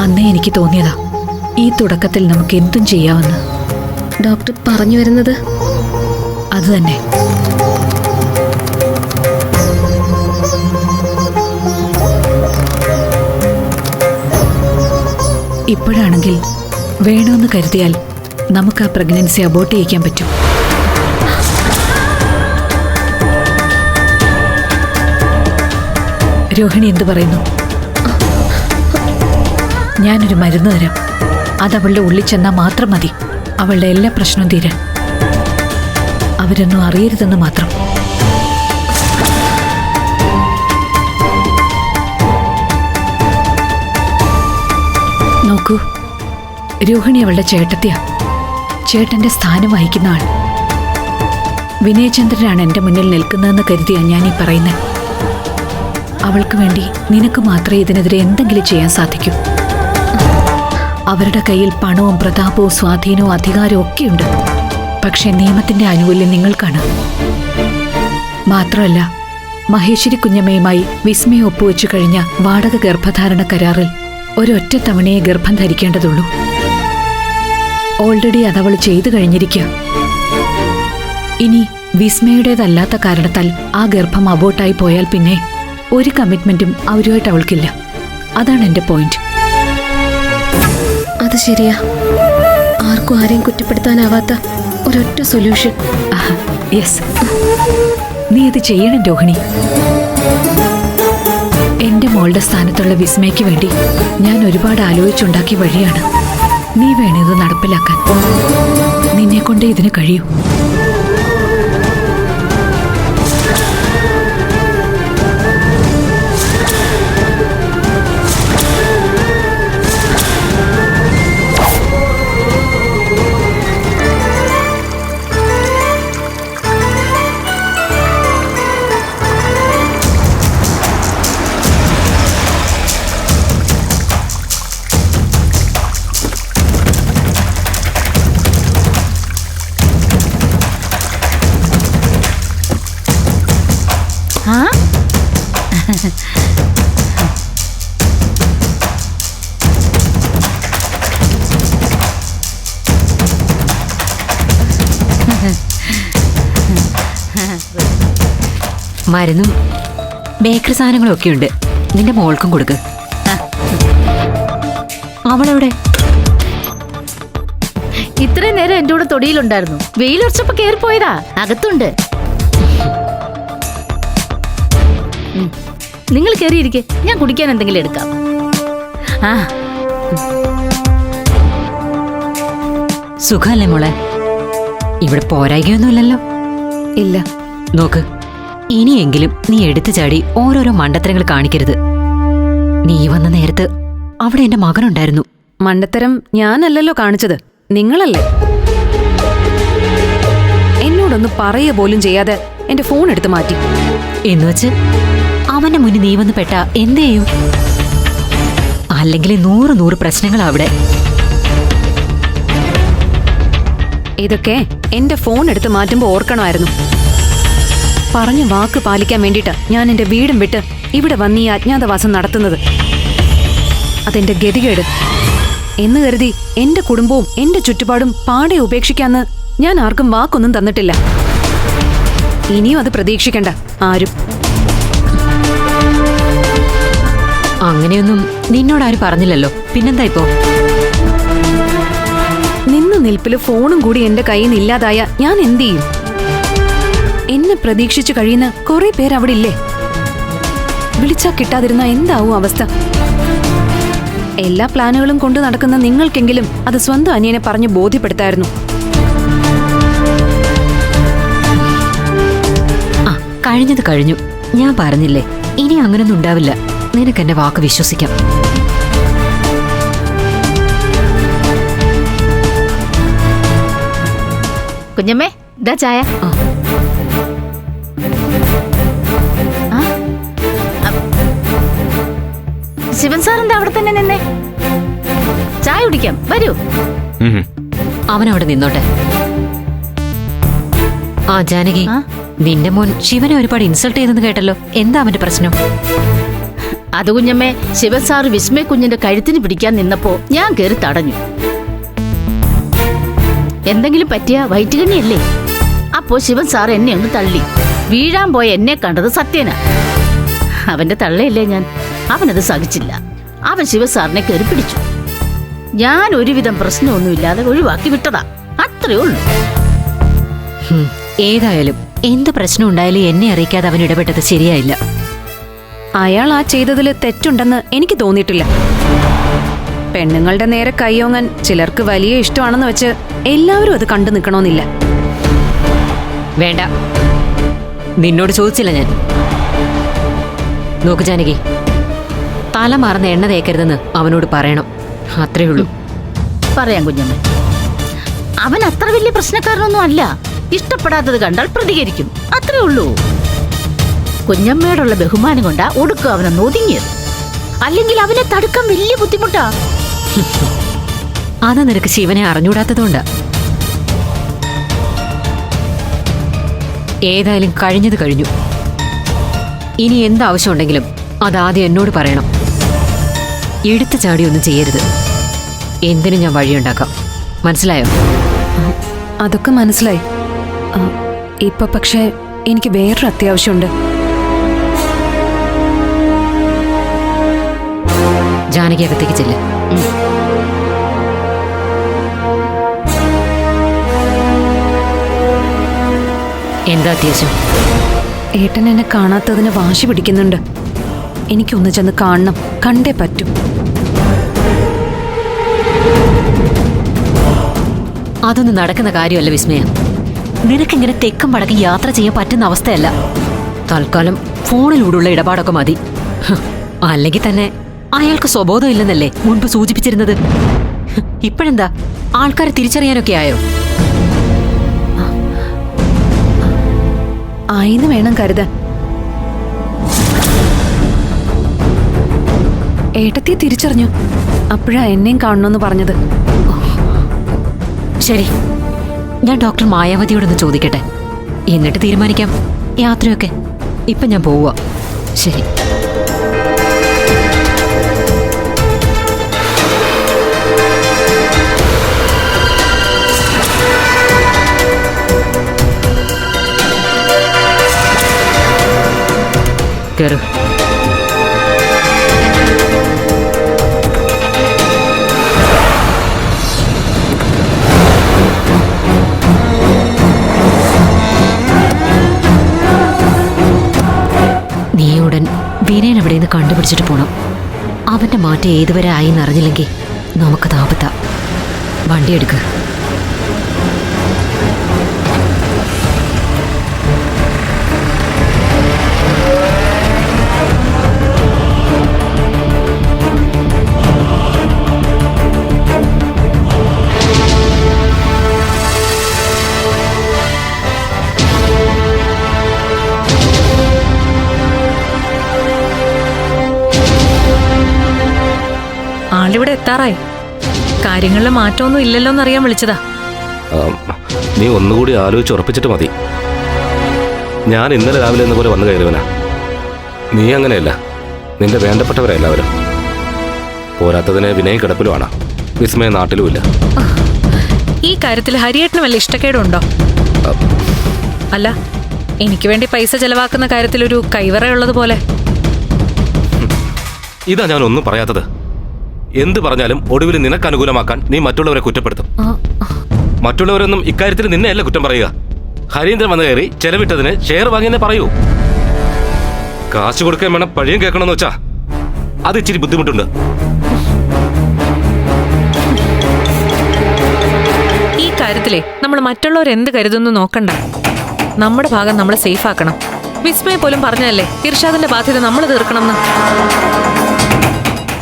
അന്നേ എനിക്ക് തോന്നിയതാ. ഈ തുടക്കത്തിൽ നമുക്ക് എന്തും ചെയ്യാമെന്ന്. ഡോക്ടർ പറഞ്ഞു വരുന്നത്? അത് തന്നെ. ഇപ്പോഴാണെങ്കിൽ വേണമെന്ന് കരുതിയാൽ നമുക്ക് ആ പ്രഗ്നൻസി അബോർട്ട് ചെയ്യിക്കാൻ പറ്റും. രോഹിണി എന്തു പറയുന്നു? ഞാനൊരു മരുന്ന് തരാം. അതവളുടെ ഉള്ളിൽ ചെന്നാൽ മാത്രം മതി. അവളുടെ എല്ലാ പ്രശ്നവും തീരാൻ. അവരൊന്നും അറിയരുതെന്ന് മാത്രം. നോക്കൂ രോഹിണി അവളുടെ ചേട്ടത്തിയാ. ചേട്ടന്റെ സ്ഥാനം വഹിക്കുന്ന ആൾ. വിനയചന്ദ്രനാണ് എന്റെ മുന്നിൽ നിൽക്കുന്നതെന്ന് കരുതിയാണ് ഞാൻ ഈ പറയുന്നത് അവൾക്ക് വേണ്ടി നിനക്ക് മാത്രമേ ഇതിനെതിരെ എന്തെങ്കിലും ചെയ്യാൻ സാധിക്കൂ. അവരുടെ കയ്യിൽ പണവും പ്രതാപവും സ്വാധീനവും അധികാരവും ഒക്കെയുണ്ട്. പക്ഷേ നിയമത്തിന്റെ ആനുകൂല്യം നിങ്ങൾക്കാണ്. മാത്രമല്ല മഹേശ്വരി കുഞ്ഞമ്മയുമായി വിസ്മയം ഒപ്പുവെച്ചു കഴിഞ്ഞ വാടക ഗർഭധാരണ കരാറിൽ ഒരൊറ്റ തവണയെ ഗർഭം ധരിക്കേണ്ടതുള്ളൂ. ഓൾറെഡി അതവൾ ചെയ്തു കഴിഞ്ഞിരിക്കുക. ഇനി വിസ്മയുടേതല്ലാത്ത കാരണത്താൽ ആ ഗർഭം അബോട്ടായി പോയാൽ പിന്നെ ഒരു കമ്മിറ്റ്മെന്റും അവരുമായിട്ട് അവൾക്കില്ല. അതാണ് എന്റെ പോയിന്റ്. അത് ശരിയാ. ആർക്കും ആരെയും കുറ്റപ്പെടുത്താനാവാത്ത ഒരൊറ്റ സൊല്യൂഷൻ യെസ് നീ അത് ചെയ്യണം രോഹിണി. എന്റെ മോളുടെ സ്ഥാനത്തുള്ള വിസ്മയ്ക്ക് വേണ്ടി ഞാൻ ഒരുപാട് ആലോചിച്ചുണ്ടാക്കിയ വഴിയാണ്. നീ വേണം ഇത് നടപ്പിലാക്കാൻ. നിന്നെ കൊണ്ട് ഇതിന് കഴിയൂ. മരുന്നും ബേക്കറി സാധനങ്ങളും ഒക്കെ ഉണ്ട്. നിന്റെ മോൾക്കും കൊടുക്ക്. അവളെവിടെ? ഇത്രയും നേരം എന്റെ കൂടെ തൊടിയിലുണ്ടായിരുന്നു. വെയിലുറച്ചപ്പോ കേറിപ്പോയതാ അകത്തുണ്ട്. ഉം. നിങ്ങൾ കയറിയിരിക്കെ ഞാൻ കുടിക്കാൻ എന്തെങ്കിലും എടുക്കാം. ആ. സുഖല്ലേ മോളെ? ഇവിടെ പോരായികയൊന്നുമില്ലല്ലോ. ഇല്ല. നോക്ക്. ഇനിയെങ്കിലും നീ എടുത്തു ചാടി ഓരോരോ മണ്ടത്തരങ്ങൾ കാണിക്കരുത്. നീ വന്ന നേരത്ത് അവിടെ എന്റെ മകനുണ്ടായിരുന്നു. മണ്ടത്തരം ഞാനല്ലല്ലോ കാണിച്ചത്. നിങ്ങളല്ലേ? എന്നോടൊന്ന് പറയുക പോലും ചെയ്യാതെ എന്റെ ഫോൺ എടുത്ത് മാറ്റി. എന്നുവെച്ച് അവന്റെ മുന്നിൽ നീ വന്ന് പെട്ട എന്തേയും ചെയ്യും? അല്ലെങ്കിൽ നൂറ് നൂറ് പ്രശ്നങ്ങളാ അവിടെ. ഇതൊക്കെ എന്റെ ഫോൺ എടുത്ത് മാറ്റുമ്പോ ഓർക്കണമായിരുന്നു. പറഞ്ഞ വാക്ക് പാലിക്കാൻ വേണ്ടിയിട്ട് ഞാൻ എന്റെ വീടും വിട്ട് ഇവിടെ വന്ന് ഈ അജ്ഞാതവാസം നടത്തുന്നത്. അതെന്റെ ഗതികേട്. എന്ന് കരുതി എന്റെ കുടുംബവും എന്റെ ചുറ്റുപാടും പാടെ ഉപേക്ഷിക്കാന്ന് ഞാൻ ആർക്കും വാക്കൊന്നും തന്നിട്ടില്ല. ഇനിയും അത് പ്രതീക്ഷിക്കണ്ട ആരും. അങ്ങനെയൊന്നും നിന്നോട് ആരും പറഞ്ഞില്ലല്ലോ. പിന്നെന്താ ഇപ്പോ? നിന്ന് നിൽപ്പിൽ ഫോണും കൂടി എന്റെ കയ്യിൽ നിന്ന് ഇല്ലാതായ ഞാൻ എന്ത് ചെയ്യും? എന്നെ പ്രതീക്ഷിച്ചു കഴിയുന്ന കുറെ പേർ അവിടെ ഇല്ലേ വിളിച്ചാ കിട്ടാതിരുന്ന എന്താവും അവസ്ഥ? എല്ലാ പ്ലാനുകളും കൊണ്ട് നടക്കുന്ന നിങ്ങൾക്കെങ്കിലും അത് സ്വന്തം അനിയനെ പറഞ്ഞ് ബോധ്യപ്പെടുത്തായിരുന്നു. ആ കഴിഞ്ഞത് കഴിഞ്ഞു. ഞാൻ പറഞ്ഞില്ലേ ഇനി അങ്ങനൊന്നും ഉണ്ടാവില്ല. നിനക്ക് എന്റെ വാക്ക് വിശ്വസിക്കാം. കുഞ്ഞമ്മേ ഇതാ ചായ. ആ. ആ? ശിവൻ സാറിന്റെ അവിടെ തന്നെ നിന്നെ? ചായ കുടിക്കാം. വരൂ. അവൻ അവനവിടെ നിന്നോട്ടെ. ആ ജാനകി നിന്റെ മോൻ ശിവനെ ഒരുപാട് ഇൻസൾട്ട് ചെയ്തെന്ന് കേട്ടല്ലോ. എന്താ അവന്റെ പ്രശ്നം? അത് കുഞ്ഞമ്മേ ശിവസാർ വിസ്മയ കുഞ്ഞിന്റെ കഴുത്തിന് പിടിക്കാൻ നിന്നപ്പോ ഞാൻ കയറി തടഞ്ഞു. എന്തെങ്കിലും പറ്റിയ വയറ്റുകണ്ണിയല്ലേ അപ്പോ ശിവൻ സാർ എന്നെ ഒന്ന് തള്ളി. വീഴാൻ പോയ എന്നെ കണ്ടത് സത്യന. അവന്റെ തള്ളയല്ലേ ഞാൻ? അവനത് സഹിച്ചില്ല. അവൻ ശിവസാറിനെ കയറി പിടിച്ചു. ഞാൻ ഒരുവിധം പ്രശ്നമൊന്നുമില്ലാതെ ഒഴിവാക്കി വിട്ടതാ. അത്രേ ഉള്ളൂ. ഏതായാലും എന്ത് പ്രശ്നം ഉണ്ടായാലും എന്നെ അറിയിക്കാതെ അവൻ ഇടപെട്ടത് ശരിയായില്ല. അയാൾ ആ ചെയ്തതിൽ തെറ്റുണ്ടെന്ന് എനിക്ക് തോന്നിയിട്ടില്ല. പെണ്ണുങ്ങളുടെ നേരെ കയ്യോങ്ങൻ ചിലർക്ക് വലിയ ഇഷ്ടമാണെന്ന് വെച്ച് എല്ലാവരും അത് കണ്ടു നിൽക്കണമെന്നില്ല വേണ്ട. നിന്നോട് ചോദിച്ചില്ല ഞാൻ. നോക്ക് ജാനകി തല മറന്ന് എണ്ണ തേക്കരുതെന്ന് അവനോട് പറയണം. അത്രേ ഉള്ളൂ പറയാം കുഞ്ഞമ്മ. അവൻ അത്ര വലിയ പ്രശ്നക്കാരനൊന്നും അല്ല. ഇഷ്ടപ്പെടാത്തത് കണ്ടാൽ പ്രതികരിക്കും. അത്രേ ഉള്ളൂ. കുഞ്ഞമ്മയോടുള്ള ബഹുമാനം കൊണ്ടാ ഒടുക്കം അവനെ ഒതുങ്ങിയത്. അല്ലെങ്കിൽ അവനെ തടുക്കാൻ വലിയ ബുദ്ധിമുട്ടാ. അത് നിനക്ക് ശിവനെ അറിഞ്ഞൂടാത്തതുകൊണ്ടാ ഏതായാലും കഴിഞ്ഞത് കഴിഞ്ഞു. ഇനി എന്താവശ്യമുണ്ടെങ്കിലും അതാദ്യം എന്നോട് പറയണം. എടുത്തു ചാടിയൊന്നും ചെയ്യരുത്. എന്തിനു ഞാൻ വഴിയുണ്ടാക്കാം. മനസ്സിലായോ? അതൊക്കെ മനസ്സിലായി. ഇപ്പൊ പക്ഷേ എനിക്ക് വേറൊരു അത്യാവശ്യമുണ്ട്. ജാനകി അകത്തേക്ക് ചെല്ല്. എന്താ അത്യാവശ്യം? ഏട്ടൻ എന്നെ കാണാത്തതിന് വാശി പിടിക്കുന്നുണ്ട്. എനിക്കൊന്ന് ചെന്ന് കാണണം കണ്ടേ പറ്റും അതൊന്നും നടക്കുന്ന കാര്യമല്ല വിസ്മയ നിനക്കിങ്ങനെ തെക്കും വടക്കും യാത്ര ചെയ്യാൻ പറ്റുന്ന അവസ്ഥയല്ല തൽക്കാലം ഫോണിലൂടെയുള്ള ഇടപാടൊക്കെ മതി അല്ലെങ്കിൽ തന്നെ അയാൾക്ക് സ്വബോധം ഇല്ലെന്നല്ലേ മുൻപ് സൂചിപ്പിച്ചിരുന്നത് ഇപ്പോഴെന്താ ആൾക്കാരെ തിരിച്ചറിയാനൊക്കെ ആയോ ആയിന്ന് വേണം കരുതാൻ ഏട്ടത്തിയെ തിരിച്ചറിഞ്ഞു. അപ്പോഴാ എന്നെയും കാണണമെന്ന് പറഞ്ഞത്. ശരി ഞാൻ ഡോക്ടർ മായാവതിയോടൊന്ന് ചോദിക്കട്ടെ. എന്നിട്ട് തീരുമാനിക്കാം. യാത്രയൊക്കെ. ഇപ്പം ഞാൻ പോവുക ശരി. കേറ്. കണ്ടുപിടിച്ചിട്ട് പോണം. അവന്റെ മാറ്റം ഏതുവരെ ആയി എന്നറിഞ്ഞില്ലെങ്കിൽ നമുക്കത് ആപത്താ. വണ്ടി എത്താറായി കാര്യങ്ങളിൽ മാറ്റമൊന്നും ഇല്ലല്ലോ എന്നറിയാൻ വിളിച്ചതാ നീ ഒന്നുകൂടി ആലോചിച്ച് ഉറപ്പിച്ചിട്ട് മതി. ഞാൻ ഇന്നലെ രാവിലെ എന്ന പോലെ വന്നു കയറിയവനാ. നീ അങ്ങനെയല്ല. നിന്റെ വേണ്ടപ്പെട്ടവരെല്ലാവരും പോരാത്തതിന് വിനയം കിടപ്പിലുമാണ് വിസ്മയ നാട്ടിലുമില്ല ഈ കാര്യത്തിൽ ഹരിയേട്ടന് വല്ല ഇഷ്ടക്കേടുണ്ടോ? അല്ല എനിക്ക് വേണ്ടി പൈസ ചെലവാക്കുന്ന കാര്യത്തിൽ ഒരു കൈവറയുള്ളത് പോലെ ഇതാ ഞാൻ ഒന്നും പറയാത്തത്. എന്ത് പറഞ്ഞാലും ഒടുവിൽ നിനക്ക് അനുകൂലമാക്കാൻ നീ മറ്റുള്ളവരെ കുറ്റപ്പെടുത്തും. മറ്റുള്ളവരൊന്നും ഇക്കാര്യത്തിൽ നിന്നെയല്ല കുറ്റം പറയുക. ഹരീന്ദ്രൻ വന്നു കയറി ചെലവിട്ടതിന് ഷെയർ വാങ്ങിയെന്നേ പറയൂ. കാശ് കൊടുക്കാൻ വേണം പഴിയും കേൾക്കണമെന്ന് വെച്ചാ. അത് ഇച്ചിരി ബുദ്ധിമുട്ടുണ്ട്. ഈ കാര്യത്തിലേ നമ്മൾ മറ്റുള്ളവർ എന്ത് കരുതുന്നു നോക്കണ്ട. നമ്മുടെ ഭാഗം നമ്മൾ സേഫ് ആക്കണം. വിസ്മയ പോലും പറഞ്ഞല്ലേ ഇർഷാദിന്റെ ബാധ്യത നമ്മൾ തീർക്കണമെന്ന്.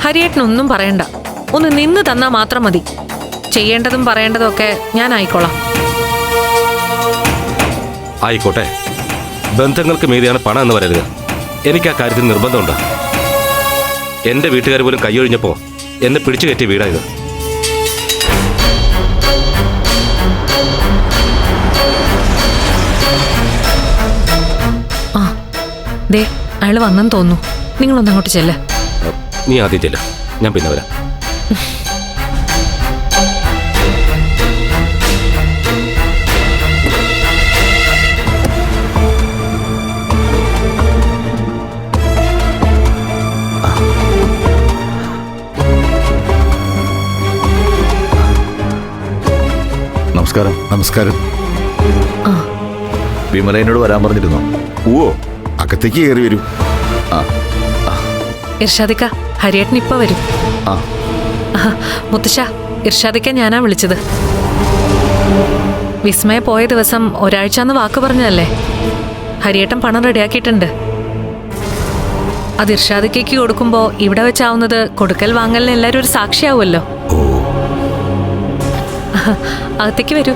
ഹരിയേട്ടനൊന്നും പറയണ്ട. ഒന്ന് നിന്ന് തന്നാൽ മാത്രം മതി. ചെയ്യേണ്ടതും പറയേണ്ടതും ഒക്കെ ഞാൻ ആയിക്കോളാം. ആയിക്കോട്ടെ. ബന്ധങ്ങൾക്ക് മീതിയാണ് പണം എന്ന് പറയരുത്. എനിക്ക് ആ കാര്യത്തിൽ നിർബന്ധമുണ്ട്. എന്റെ വീട്ടുകാർ പോലും കൈയൊഴിഞ്ഞപ്പോ എന്നെ പിടിച്ചു കയറ്റിയ വീടായത് ആ ദേ അയാൾ വന്നെന്ന് തോന്നുന്നു. നിങ്ങളൊന്നങ്ങോട്ട് ചെല്ല. നീ ആദ്യം ചെല്ല. ഞാൻ പിന്നെ വരാം. നമസ്കാരം. നമസ്കാരം. വിമല എന്നോട് വരാൻ പറഞ്ഞിരുന്നോ? ഓ അകത്തേക്ക് കയറി വരൂ. ആ. ഇർഷാദിക്ക. ഹരിയേട്ടൻ ഇപ്പൊ വരും. മുത്തശ്ശ ഇർഷാദിക്ക ഞാനാ വിളിച്ചത്. വിസ്മയ പോയ ദിവസം ഒരാഴ്ച എന്ന് വാക്ക് പറഞ്ഞതല്ലേ? ഹരിയേട്ടൻ പണം റെഡിയാക്കിയിട്ടുണ്ട്. അത് ഇർഷാദിക്കയ്ക്ക് കൊടുക്കുമ്പോ ഇവിടെ വെച്ചാവുന്നത് കൊടുക്കൽ വാങ്ങലിന് എല്ലാരും ഒരു സാക്ഷിയാവുമല്ലോ. അകത്തേക്ക് വരൂ.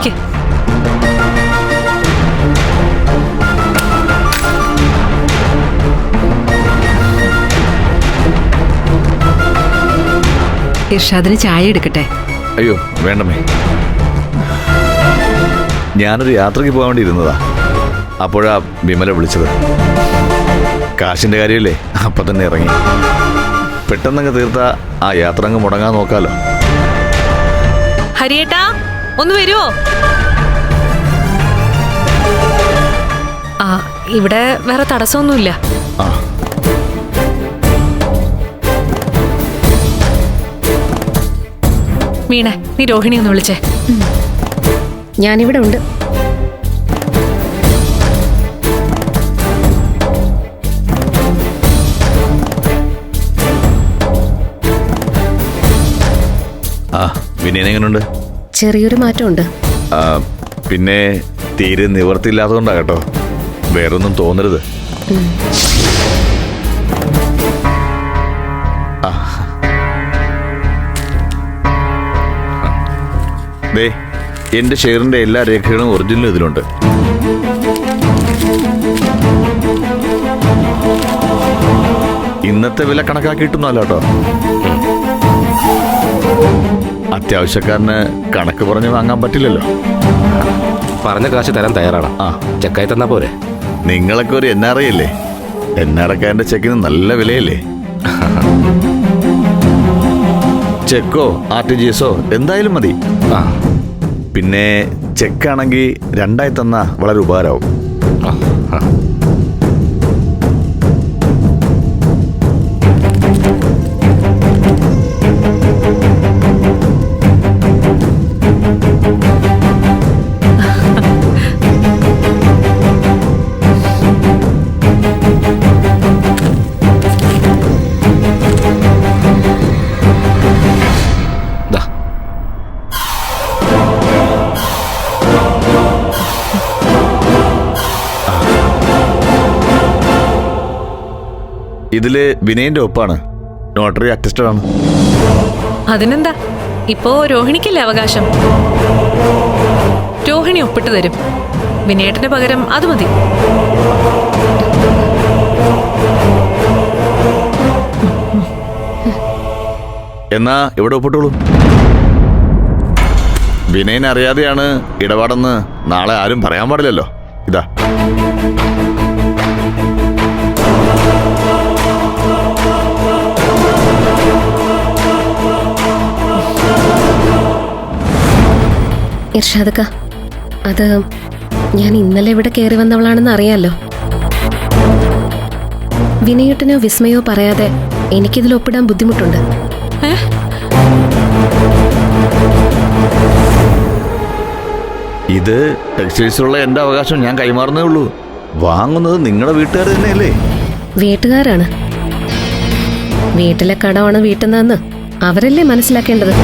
ഇരിക്കെ. ഇർഷാദിന് ചായ എടുക്കട്ടെ? അയ്യോ വേണ്ടമേ ഞാനൊരു യാത്രയ്ക്ക് പോകാൻ വേണ്ടി ഇരുന്നതാ. അപ്പോഴാ വിമല വിളിച്ചത്. കാശിന്റെ കാര്യമല്ലേ അപ്പൊ തന്നെ ഇറങ്ങി. പെട്ടെന്നങ്ങ് തീർത്ത ആ യാത്ര അങ്ങ് മുടങ്ങാൻ നോക്കാലോ. ഹരിയേട്ടാ ഒന്ന് വരുമോ ആ ഇവിടെ വേറെ തടസ്സമൊന്നുമില്ല. മീണ വീണേ നീ രോഹിണി ഒന്ന് വിളിച്ചേ. ഞാനിവിടെ ഉണ്ട് ആ വിനയൻ എങ്ങനെയുണ്ട് ചെറിയൊരു മാറ്റമുണ്ട്. പിന്നെ തീരെ നിവർത്തിയില്ലാത്തതുകൊണ്ടാ കേട്ടോ. വേറൊന്നും തോന്നരുത്. ദേ എന്റെ ഷെയറിന്റെ എല്ലാ രേഖകളും ഒറിജിനൽ ഇതിലുണ്ട്. ഇന്നത്തെ വില കണക്കാക്കിയിട്ടൊന്നുമല്ല കേട്ടോ. അത്യാവശ്യക്കാരന് കണക്ക് പറഞ്ഞ് വാങ്ങാൻ പറ്റില്ലല്ലോ. പറഞ്ഞ കാശ് തരാൻ തയ്യാറാണ്. ആ. ചെക്കായി തന്നാ പോരെ. നിങ്ങളൊക്കെ ഒരു എൻ ആർ ഐ അല്ലേ? എൻ ആർ ഐക്കാരന്റെ ചെക്കിന് നല്ല വിലയല്ലേ? ചെക്കോ ആർ ടി ജി എസോ എന്തായാലും മതി. ആ. പിന്നെ ചെക്കാണെങ്കിൽ രണ്ടായി തന്നാ വളരെ ഉപകാരമാവും. ഇതിൽ വിനയന്റെ ഒപ്പാണ്. നോട്ടറി അറ്റസ്റ്റഡ് ആണ്. അതിനെന്താ? ഇപ്പോ രോഹിണിക്കല്ലേ അവകാശം? രോഹിണി ഒപ്പിട്ട് തരും. വിനേട്ടന് പകരം അത് മതി. എന്നാ ഇവിടെ ഒപ്പിട്ടോളൂ? വിനയൻ അറിയാതെയാണ് ഇടപാടെന്ന് നാളെ ആരും പറയാൻ പാടില്ലല്ലോ. ഇതാ. ഇർഷാദക്ക അത് ഞാൻ ഇന്നലെ ഇവിടെ കയറി വന്നവളാണെന്ന് അറിയാലോ. വിനയേട്ടനോ വിസ്മയോ പറയാതെ എനിക്കിതിൽ ഒപ്പിടാൻ ബുദ്ധിമുട്ടുണ്ട്? ഇത് ടെക്സ്റ്റൈൽസിലുള്ള എന്റെ അവകാശം ഞാൻ കൈമാറുന്നേ ഉള്ളൂ. വാങ്ങുന്നത് നിങ്ങളുടെ വീട്ടുകാർ തന്നെയല്ലേ? വീട്ടുകാരാണ്. വീട്ടിലെ കടമാണ് വീട്ടുന്നതെന്ന് അവരല്ലേ മനസ്സിലാക്കേണ്ടത്?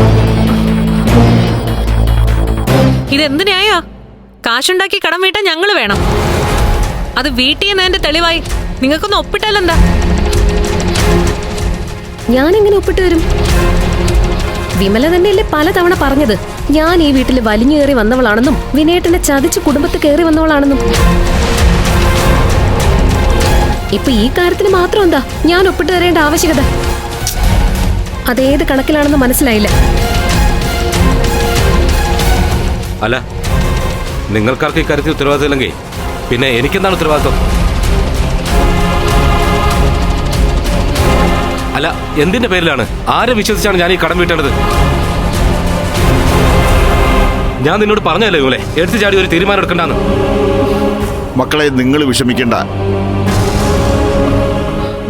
ഇതെന്ത് ന്യായാ? കാശുണ്ടാക്കി കടം വീട്ടാൻ ഞങ്ങൾ വേണം. അത് വീട്ടിൽ നിന്നതിന്റെ തെളിവായി. നിങ്ങൾക്കൊന്ന് ഒപ്പിട്ടാലെന്താ? ഞാൻ എങ്ങനെ ഒപ്പിട്ട് വരും വിമല തന്നെയല്ലേ പലതവണ പറഞ്ഞത്. ഞാൻ ഈ വീട്ടിൽ വലിഞ്ഞു കയറി വന്നവളാണെന്നും വിനേട്ടനെ ചതിച്ച് കുടുംബത്തിൽ കയറി വന്നവളാണെന്നും. ഇപ്പൊ ഈ കാര്യത്തിന് മാത്രം എന്താ? ഞാൻ ഒപ്പിട്ട് തരേണ്ട ആവശ്യകത. അതേത് കണക്കിലാണെന്ന് മനസ്സിലായില്ല. അല്ല നിങ്ങൾക്കാർക്ക് ഇക്കാര്യത്തിൽ ഉത്തരവാദിത്തമില്ലെങ്കിൽ പിന്നെ എനിക്കെന്താണ് ഉത്തരവാദിത്വം? അല്ല എന്തിന്റെ പേരിലാണ്? ആരെ വിശ്വസിച്ചാണ് ഞാൻ ഈ കടം വീട്ടേണ്ടത്? ഞാൻ നിന്നോട് പറഞ്ഞല്ലേ ഇവളെ? എടുത്തു ചാടി ഒരു തീരുമാനം എടുക്കണ്ടെന്ന്. മക്കളെ നിങ്ങൾ വിഷമിക്കണ്ട.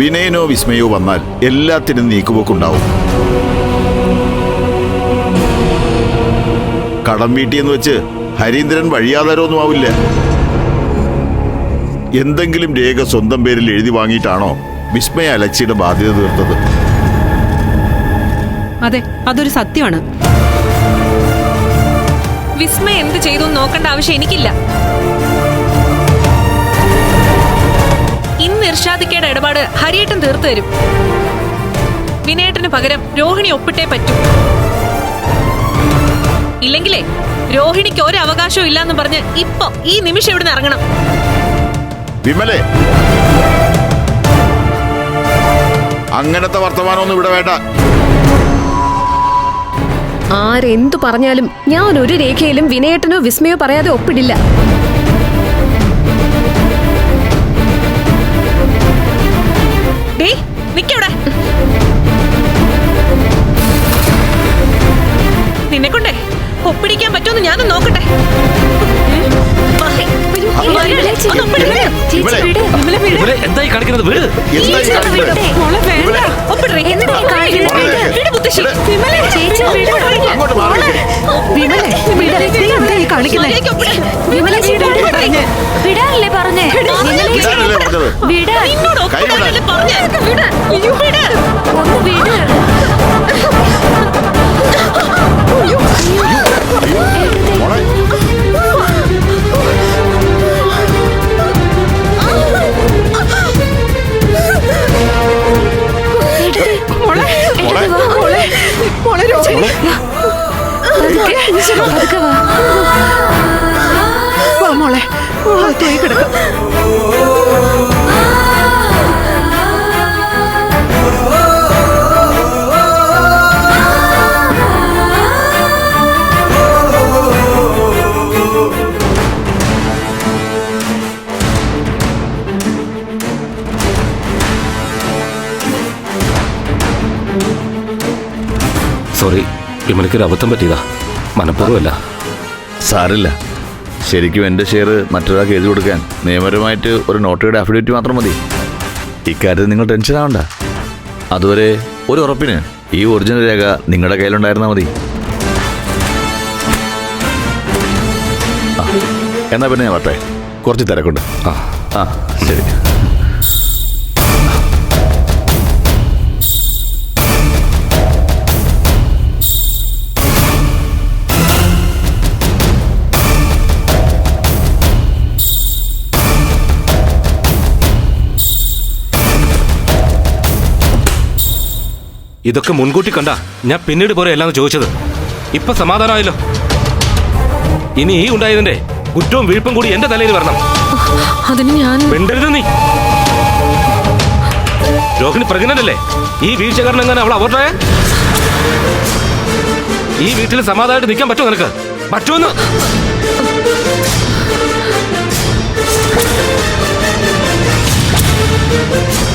വിനയനോ വിസ്മയോ വന്നാൽ എല്ലാത്തിനും നീക്കുപോക്കുണ്ടാവും. കടം വീട്ടിയെന്ന് വെച്ച് ഹരീന്ദ്രൻ വഴിയാധാരമൊന്നും ആവില്ല. എന്തെങ്കിലും രേഖ സ്വന്തം പേരിൽ എഴുതി വാങ്ങിയിട്ടാണോ വിസ്മയ അലക്സിയുടെ ബാധ്യത തീർത്തത്? അതെ അതൊരു സത്യമാണ്. വിസ്മയ എന്ത് ചെയ്തു നോക്കേണ്ട ആവശ്യം എനിക്കില്ല. ഇന്ന് ഇർഷാദിക്കയുടെ ഇടപാട് ഹരിയേട്ടൻ തീർത്തു തരും. വിനയേട്ടന് പകരം രോഹിണി ഒപ്പിട്ടേ പറ്റൂ. ഇല്ലെങ്കിലേ രോഹിണിക്ക് ഒരു അവകാശവും ഇല്ലാന്ന് പറഞ്ഞ് ഇപ്പൊ ഈ നിമിഷം ഇവിടുന്ന് ഇറങ്ങണം. വിമലേ. അങ്ങനത്തെ വർത്തമാനമൊന്നും ഇവിടെ വേണ്ട. ആരെന്തു പറഞ്ഞാലും ഞാൻ ഒരു രേഖയിലും വിനയേട്ടനോ വിസ്മയോ പറയാതെ ഒപ്പിടില്ല. വിമല. നോക്കട്ടെ മാറി ശരിയാക്കി ഒപ്പിട്. വിടാനല്ലേ പറഞ്ഞേ. ഒപ്പിടാനല്ലേ പറഞ്ഞേ? ഒന്ന് വിട് സോറി വിമലയ്ക്കൊരു അബദ്ധം പറ്റിയതാ. മനഃപൂർവമല്ല. സാറില്ല ശരിക്കും എന്റെ ഷെയർ മറ്റൊരാൾക്ക് എഴുതി കൊടുക്കാൻ നിയമപരമായിട്ട് ഒരു നോട്ടറിയുടെ അഫിഡവിറ്റ് മാത്രം മതി. ഇക്കാര്യത്തിൽ നിങ്ങൾ ടെൻഷൻ ആവണ്ട. അതുവരെ ഒരു ഉറപ്പിന് ഈ ഒറിജിനൽ രേഖ നിങ്ങളുടെ കയ്യിലുണ്ടായിരുന്നാൽ മതി. എന്നാ പിന്നെ ഞാൻ വട്ടെ കുറച്ച് തിരക്കുണ്ട്. ആ. ആ ശരി. ഇതൊക്കെ മുൻകൂട്ടി കണ്ട ഞാൻ പിന്നീട് പോരെ എല്ലാം ചോദിച്ചത്. ഇപ്പൊ സമാധാനമായല്ലോ ഇനി ഈ ഉണ്ടായതിന്റെ കുറ്റവും വീഴ്പും കൂടി എന്റെ തലയിൽ വരണം. അതിന് ഞാൻ മിണ്ടരുത് നീ. രോഹിണി പ്രഗ്നന്റ് അല്ലേ ഈ വീഴ്ച കാരണം എങ്ങനെ അവൾ അവരുടെ ഈ വീട്ടിൽ സമാധാനമായിട്ട് നിൽക്കാൻ പറ്റുമോ നിനക്ക്? പറ്റുമെന്ന്. ആ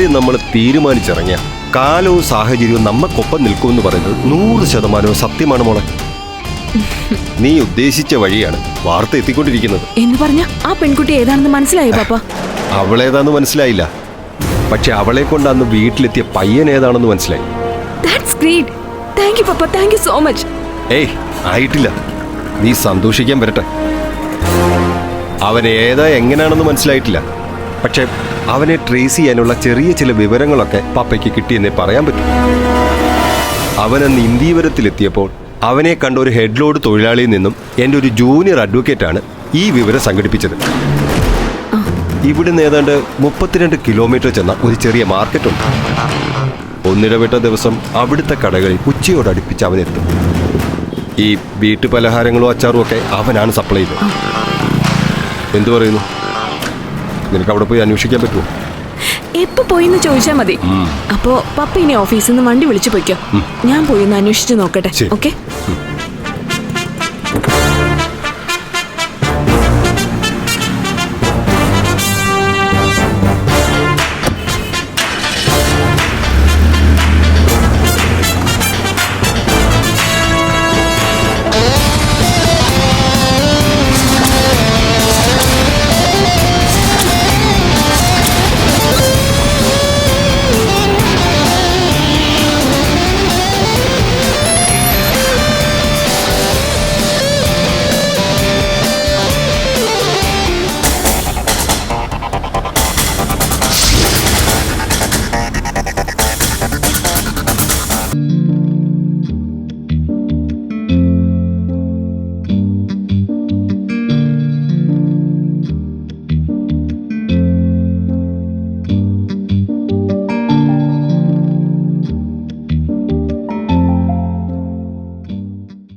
കാര്യം നമ്മൾ തീരുമാനിച്ചിറങ്ങിയ കാലവും സാഹചര്യവും നമ്മക്കൊപ്പം നിൽക്കുമെന്ന് പറയുന്നത് നൂറ് ശതമാനവും സത്യമാണ് മോളെ. നീ ഉദ്ദേശിച്ച വഴിയാണ് വാർത്ത എത്തിക്കൊണ്ടിരിക്കുന്നത്. എന്ന് പറഞ്ഞ ആ പെൺകുട്ടി ഏതാണെന്ന് മനസ്സിലായോ പാപ്പ? അവളേതാന്ന് മനസ്സിലായില്ല. പക്ഷെ അവളെ കൊണ്ട് അന്ന് വീട്ടിലെത്തിയ പയ്യൻ ഏതാണെന്ന് മനസ്സിലായി. That's great thank you papa. Thank you so much ഏയ് ആയിട്ടില്ല. നീ സന്തോഷിക്കാൻ വരട്ടെ. അവൻ ഏതാ എങ്ങനെയാണെന്ന് മനസ്സിലായിട്ടില്ല. പക്ഷെ അവനെ ട്രേസ് ചെയ്യാനുള്ള ചെറിയ ചില വിവരങ്ങളൊക്കെ പപ്പയ്ക്ക് കിട്ടിയെന്നേ പറയാൻ പറ്റും. അവനന്ന് ഇന്ത്യവരത്തിലെത്തിയപ്പോൾ അവനെ കണ്ട ഒരു ഹെഡ് ലോഡ് തൊഴിലാളിയിൽ നിന്നും എന്റെ ഒരു ജൂനിയർ അഡ്വക്കേറ്റാണ് ഈ വിവരം സംഘടിപ്പിച്ചത്. ഇവിടുന്ന് ഏതാണ്ട് മുപ്പത്തിരണ്ട് കിലോമീറ്റർ ചെന്ന ഒരു ചെറിയ മാർക്കറ്റുണ്ട് ഒന്നിടവിട്ട ദിവസം അവിടുത്തെ കടകളിൽ ഉച്ചയോട് അടുപ്പിച്ച് അവനെത്തും ഈ വീട്ടു പലഹാരങ്ങളും അച്ചാറും ഒക്കെ അവനാണ് സപ്ലൈ ചെയ്തത്. എന്തു പറയുന്നു? നിനക്ക് അവിടെ പോയി അന്വേഷിക്കാൻ പറ്റുമോ എപ്പോ പോയിന്ന് ചോദിച്ചാ മതി. അപ്പോ പപ്പ ഇനി ഓഫീസിൽ നിന്ന് വണ്ടി വിളിച്ചു പോയിക്കോ. ഞാൻ പോയി ഒന്ന് അന്വേഷിച്ചു നോക്കട്ടെ. ഓക്കെ?